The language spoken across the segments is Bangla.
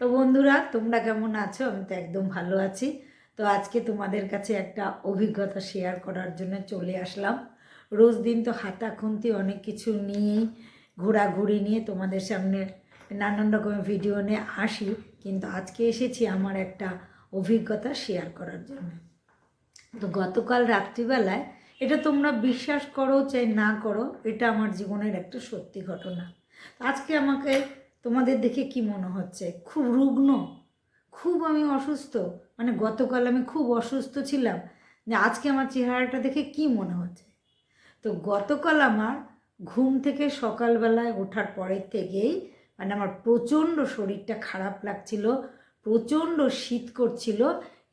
তো বন্ধুরা, তোমরা কেমন আছো? আমি তো একদম ভালো আছি। তো আজকে তোমাদের কাছে একটা অভিজ্ঞতা শেয়ার করার জন্য চলে আসলাম। রোজ দিন তো হাতা খুন্তি, অনেক কিছু নিয়েই ঘোরাঘুরি নিয়ে তোমাদের সামনে নানান রকমের ভিডিও নিয়ে আসি। কিন্তু আজকে এসেছি আমার একটা অভিজ্ঞতা শেয়ার করার জন্য। তো গতকাল রাত্রিবেলায়, এটা তোমরা বিশ্বাস করো চাই না করো, এটা আমার জীবনের একটা সত্যি ঘটনা। আজকে আমাকে তোমাদের দেখে কি মনে হচ্ছে? খুব রুগ্ন, খুব আমি অসুস্থ। মানে গতকাল আমি খুব অসুস্থ ছিলাম যে আজকে আমার চেহারাটা দেখে কি মনে হচ্ছে? তো গতকাল আমার ঘুম থেকে সকালবেলায় ওঠার পরের থেকেই মানে আমার প্রচণ্ড শরীরটা খারাপ লাগছিল, প্রচণ্ড শীত করছিল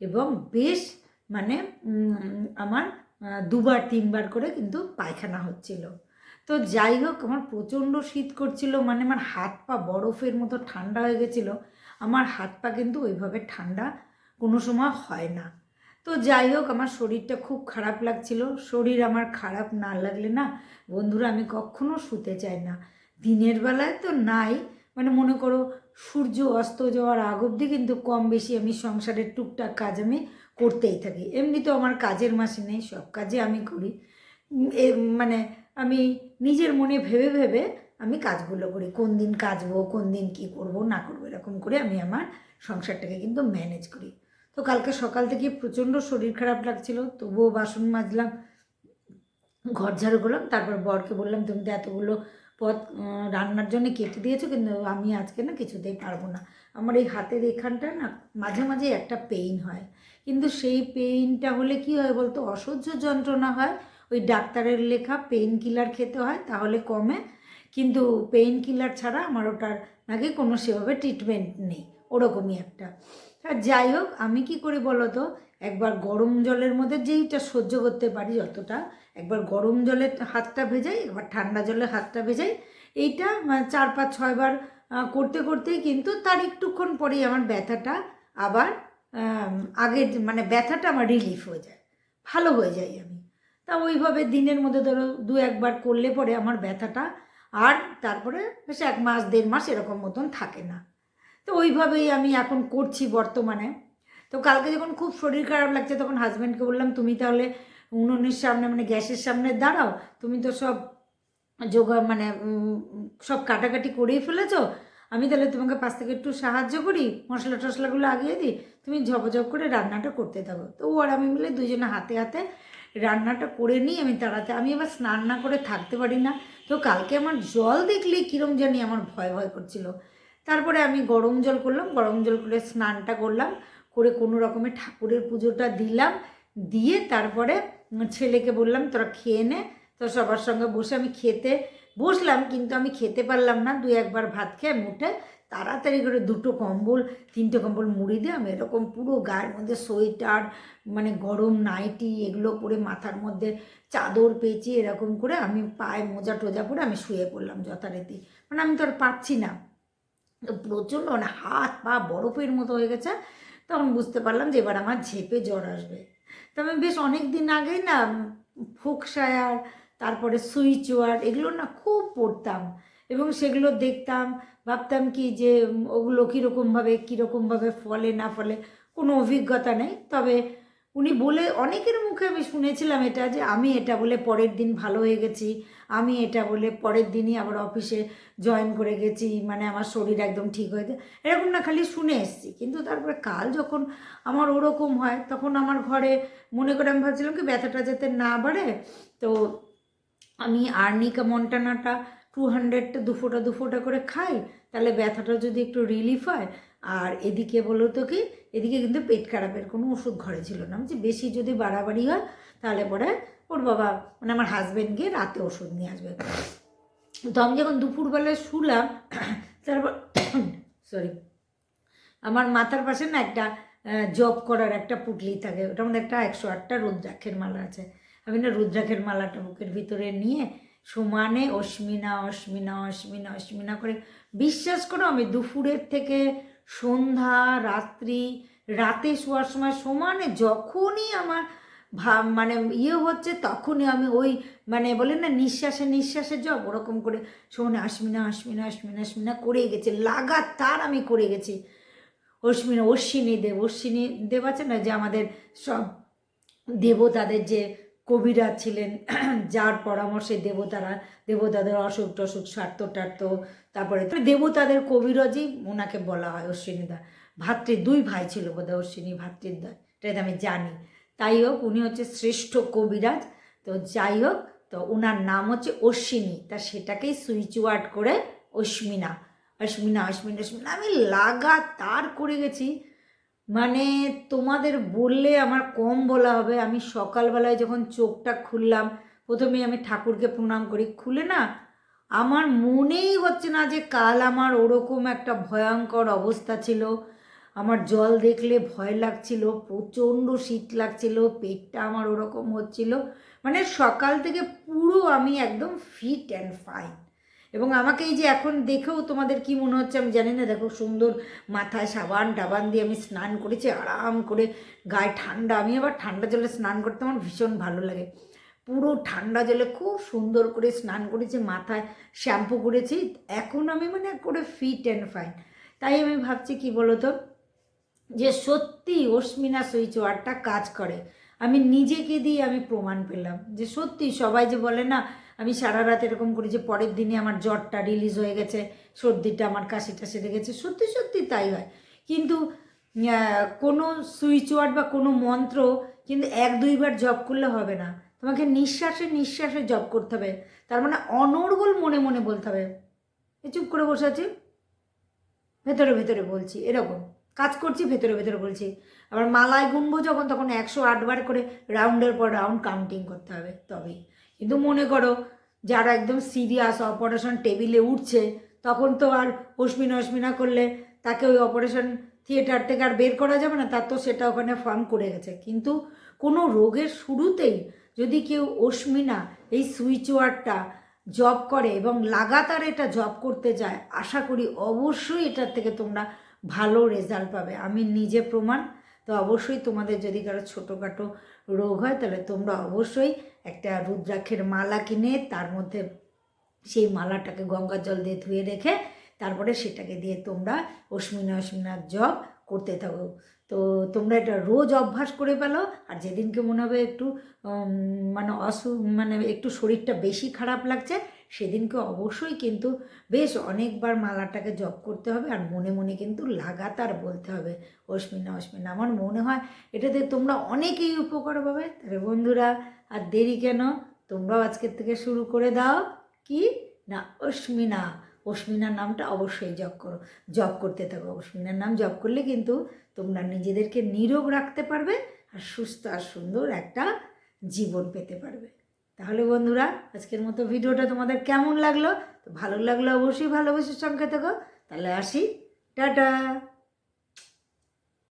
এবং বেশ মানে আমার দুবার, তিনবার করে কিন্তু পায়খানা হচ্ছিল। তো যাই হোক আমার প্রচণ্ড শীত করছিল মানে আমার হাত পা বরফের মতো ঠান্ডা হয়ে গেছিল। আমার হাত পা কিন্তু ওইভাবে ঠান্ডা কোনো সময় হয় না। তো যাই হোক আমার শরীরটা খুব খারাপ লাগছিল। শরীর আমার খারাপ না লাগলে না, বন্ধুরা, আমি কখনো শুতে চাই না। দিনের বেলায় তো নাই মানে মনে করো, সূর্য অস্ত যাওয়ার আগ অবধি কিন্তু কম বেশি আমি সংসারের টুকটাক কাজ আমি করতেই থাকি। এমনি তো আমার কাজের মাসে নেই, সব কাজে আমি করি। মানে আমি নিজের মনে ভেবে ভেবে আমি কাজগুলো করি। কোন দিন কাজবো, কোন দিন কি করব, না করব, এরকম করে আমি আমার সংসারটাকে কিন্তু ম্যানেজ করি। তো কালকে সকাল থেকে প্রচণ্ড শরীর খারাপ লাগছিল, তবুও বাসন মাজলাম, ঘর ঝাড়ু করলাম, তারপর বরকে বললাম, তুমি তো এতগুলো পথ রান্নার জন্য কেটে দিয়েছ, কিন্তু আমি আজকে না কিছুতেই পারব না। আমার এই হাতের এখানটা না মাঝে মাঝে একটা পেইন হয়। কিন্তু সেই পেইনটা হলে কি হয় বলতো? অসহ্য যন্ত্রণা হয় ওই ডাক্তারের লেখা পেইন কিলার খেতে হয়, তাহলে কমে। কিন্তু পেইন কিলার ছাড়া আমার ওটার নাকি কোনো সেভাবে ট্রিটমেন্ট নেই, ওরকমই একটা। আর যাই হোক, আমি কি করি বলো তো, একবার গরম জলের মধ্যে যেইটা সহ্য করতে পারি যতটা, একবার গরম জলে হাতটা ভেজাই, একবার ঠান্ডা জলে হাতটা ভেজাই, এইটা চার পাঁচ ছয়বার করতে করতেই কিন্তু তার একটুক্ষণ পরেই আমার ব্যথাটা আবার আগের মানে ব্যথাটা আমার রিলিফ হয়ে যায়। ভালো হয়ে যাই আমি। তা ওইভাবে দিনের মধ্যে ধরো দু একবার করলে পরে আমার ব্যথাটা আর তারপরে বেশ এক মাস, দেড় মাস এরকম মতন থাকে না। তো ওইভাবেই আমি এখন করছি বর্তমানে। তো কালকে যখন খুব শরীর খারাপ লাগছে তখন হাজব্যান্ডকে বললাম, তুমি তাহলে উনুনের সামনে মানে গ্যাসের সামনে দাঁড়াও। তুমি তো সব যোগা মানে সব কাটাকাটি করেই ফেলেছো। আমি তাহলে তোমাকে পাশ থেকে একটু সাহায্য করি, মশলা টশলাগুলো আগিয়ে দিই। তুমি ঝপঝপ করে রান্নাটা করতে থাকো। তো ও আর আমি মিলে দুজনে হাতে হাতে রান্নাটা করে নিই আমি তাড়াতে আমি এবার স্নান না করে থাকতে পারি না। তো কালকে আমার জল দেখলেই কীরম জানি আমার ভয় ভয় করছিল। তারপরে আমি গরম জল করলাম, গরম জল করে স্নানটা করলাম, করে কোনো রকমের ঠাকুরের পুজোটা দিলাম, দিয়ে তারপরে ছেলেকে বললাম, তোরা খেয়ে নে তো সবার সঙ্গে বসে আমি খেতে বসলাম, কিন্তু আমি খেতে পারলাম না। দু একবার ভাত খেয়ে মুঠে তাড়াতাড়ি করে দুটো কম্বল, তিনটে কম্বল মুড়ি দিয়ে আমি এরকম পুরো গায়ের মধ্যে সোয়েটার মানে গরম নাইটি এগুলো পরে মাথার মধ্যে চাদর পেঁচিয়ে এরকম করে আমি পায়ে মোজা টোজা পরে আমি শুয়ে পড়লাম যথারীতি। মানে আমি তো আর পাচ্ছি না। তো প্রচণ্ড মানে হাত পা বরফের মতো হয়ে গেছে, তখন বুঝতে পারলাম যে এবার আমার ঝেপে জ্বর আসবে। তো আমি বেশ অনেক দিন আগেই না, ফোকসায়ার, তারপরে সুইচ ওয়ার এগুলো না খুব পড়তাম। এবং সেগুলো দেখতাম, ভাবতাম কি যে ওগুলো কীরকমভাবে কীরকমভাবে ফলে, না ফলে, কোনো অভিজ্ঞতা নেই। তবে উনি বলে, অনেকের মুখে আমি শুনেছিলাম এটা যে, আমি এটা বলে পরের দিন ভালো হয়ে গেছি, আমি এটা বলে পরের দিনই আবার অফিসে জয়েন করে গেছি মানে আমার শরীর একদম ঠিক হয়ে যায় এরকম না, খালি শুনে এসছি। কিন্তু তারপরে কাল যখন আমার ওরকম হয়, তখন আমার ঘরে মনে করে আমি ভাবছিলাম কি, ব্যথাটা যাতে না বাড়ে, তো আমি আর্নিকা মন্টানাটা টু হান্ড্রেডটা দু ফোঁটা দু ফোঁটা করে খাই, তাহলে ব্যথাটা যদি একটু রিলিফ হয়, আর এদিকে বলো তো কি, এদিকে কিন্তু পেট খারাপের কোনো ওষুধ ঘরে ছিল না। যে বেশি যদি বাড়াবাড়ি হয়, তাহলে পরে ওর বাবা মানে আমার হাজব্যান্ড গিয়ে রাতে ওষুধ নিয়ে আসবে। তো আমি যখন দুপুরবেলায় শুলাম, তারপর সরি আমার মাথার পাশে না একটা জব করার একটা পুটলি থাকে, ওটার মধ্যে একটা একশো আটটা রুদ্রাক্ষের মালা আছে। আমি না রুদ্রাক্ষের মালাটা বুকের ভিতরে নিয়ে সমানে অশ্মিনা অশ্মিনা অশ্মিনা অশ্মিনা করে বিশ্বাস করো আমি দুপুরের থেকে সন্ধ্যা, রাত্রি, রাতে শোয়ার সময় সমানে যখনই আমার ভাব মানে ইয়ে হচ্ছে তখনই আমি ওই মানে বলে না নিঃশ্বাসে নিঃশ্বাসে জব ওরকম করে সমানে আশমিনা আশমিনা আশমিনা আশমিনা করে গেছি, লাগাতার আমি করে গেছি। অশ্বিনী অশ্বিনী দেব অশ্বিনী দেব আছে না যে আমাদের সব দেবতাদের যে কবিরাজ ছিলেন, যার পরামর্শে দেবতারা, দেবতাদের অসুখ টসুখ স্বার্থ টার্থ তারপরে দেবতাদের কবিরাজই ওনাকে বলা হয় অশ্বিনীদা। ভাতৃ, দুই ভাই ছিল বোধহয় অশ্বিনী ভাতৃদ্বয় এটা আমি জানি। তাই হোক, উনি হচ্ছে শ্রেষ্ঠ কবিরাজ। তো যাই হোক, তো ওনার নাম হচ্ছে অশ্বিনী। তা সেটাকেই সুইচ ওয়ার্ড করে অশ্মিনা অশ্মিনা অশ্মিনা অশ্মিনা আমি লাগাতার করে গেছি। মানে তোমাদের বললে আমার কম বলা হবে। আমি সকালবেলায় যখন চোখটা খুললাম, প্রথমে আমি ঠাকুরকে প্রণাম করি। খুলে না, আমার মনেই হচ্ছে না যে কাল আমার ওরকম একটা ভয়ঙ্কর অবস্থা ছিল। আমার জল দেখলে ভয় লাগছিল, প্রচণ্ড শীত লাগছিল, পেটটা আমার ওরকম হচ্ছিল। মানে সকাল থেকে পুরো আমি একদম ফিট অ্যান্ড ফাইন এবং আমাকে এই যে এখন দেখেও তোমাদের কি মনে হচ্ছে আমি জানি না, দেখো সুন্দর মাথায় সাবান টাবান দিয়ে আমি স্নান করেছি, আরাম করে গায়ে ঠান্ডা, আমি আবার ঠান্ডা জলে স্নান করতে আমার ভীষণ ভালো লাগে। পুরো ঠান্ডা জলে খুব সুন্দর করে স্নান করেছি, মাথায় শ্যাম্পু করেছি, এখন আমি মানে করে ফিট অ্যান্ড ফাইন তাই আমি ভাবছি কি বলতো, যে সত্যি অশ্মিনা সুইচ ওয়ার্ডটা কাজ করে। আমি নিজেকে দিয়ে আমি প্রমাণ পেলাম, যে সত্যি সবাই যে বলে না আমি সারা রাত এরকম করি যে পরের দিনে আমার জ্বরটা রিলিজ হয়ে গেছে, সর্দিটা আমার কাশিটা সেরে গেছে সত্যি সত্যি তাই হয়। কিন্তু কোনো সুইচ ওয়ার্ড বা কোনো মন্ত্র কিন্তু এক, দুইবার জপ করলে হবে না। তোমাকে নিঃশ্বাসে নিঃশ্বাসে জপ করতে হবে। তার মানে অনর্গল মনে মনে বলতে হবে। চুপ করে বসে আছি। ভেতরে ভেতরে বলছি, এরকম। কাজ করছি, ভেতরে ভেতরে বলছি। আবার মালায় গুনবো যখন, তখন একশো আটবার করে রাউন্ডের পর রাউন্ড কাউন্টিং করতে হবে, তবেই। কিন্তু মনে করো, যারা একদম সিরিয়াস অপারেশন টেবিলে উঠছে, তখন তো আর অশ্মিনা অশ্মিনা করলে তাকে ওই অপারেশন থিয়েটার থেকে আর বের করা যাবে না, তার তো সেটা ওখানে ফর্ম করে গেছে। কিন্তু কোনো রোগের শুরুতেই যদি কেউ অশ্মিনা এই সুইচ ওয়ার্ডটা জব করে এবং লাগাতার এটা জব করতে যায়, আশা করি অবশ্যই এটার থেকে তোমরা ভালো রেজাল্ট পাবে। আমি নিজে প্রমাণ তো অবশ্যই তোমাদের যদি কারও ছোটোখাটো রোগ হয়, তাহলে তোমরা অবশ্যই একটা রুদ্রাক্ষের মালা কিনে তার মধ্যে সেই মালাটাকে গঙ্গার জল দিয়ে ধুয়ে রেখে তারপরে সেটাকে দিয়ে তোমরা অশ্মিনা অশ্মিনার জব করতে থাকো। তো তোমরা এটা রোজ অভ্যাস করে পেল আর যেদিনকে মনে হবে একটু মানে অসু মানে একটু শরীরটা বেশি খারাপ লাগছে সেদিনকে অবশ্যই কিন্তু বেশ অনেকবার মালাটাকে জপ করতে হবে আর মনে মনে কিন্তু লাগাতার বলতে হবে অশ্মিনা অশ্মিনা আমার মনে হয় এটাতে তোমরা অনেকেই উপকার পাবে। তাহলে বন্ধুরা, আর দেরি কেন? তোমরাও আজকের থেকে শুরু করে দাও। কি? না অশ্মিনা অশ্মিনার নামটা অবশ্যই জপ করো। জপ করতে থাকো। অশ্মিনার নাম জপ করলে কিন্তু তোমরা নিজেদেরকে নিরোগ রাখতে পারবে আর সুস্থ আর সুন্দর একটা জীবন পেতে পারবে। তাহলে বন্ধুরা, আজকের মতো ভিডিওটা তোমাদের কেমন লাগল? তো ভালো লাগল অবশ্যই ভালোবেসে সঙ্গে থেকো। তাহলে আসি। টাটা!